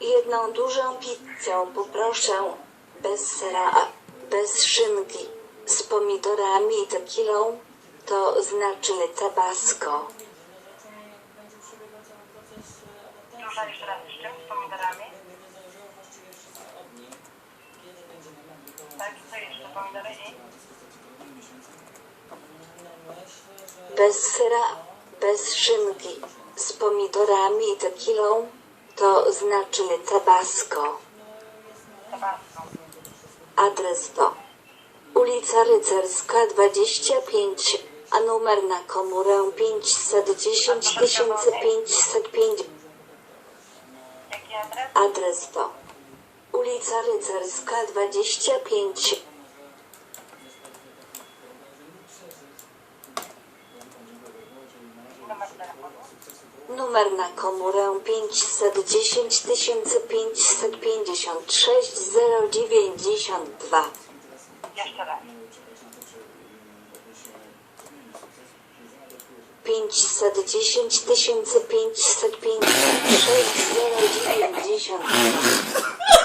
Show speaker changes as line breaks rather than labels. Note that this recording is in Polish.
Jedną dużą pizzę poproszę bez sera, bez szynki, z pomidorami i tequilą, to znaczy tabasco.
Duża jeszcze raz z czym? Z pomidorami? Tak, co jeszcze? Pomidory i?
Bez sera, bez szynki, z pomidorami i tequilą, to znaczy
tabasco.
Adres to ulica Rycerska 25, a numer na komórę 510 505.
Jaki adres?
Adres to ulica Rycerska 25,
Numer telefonu?
Numer na komórę 510 556 092.
Jeszcze raz.
510 556 092.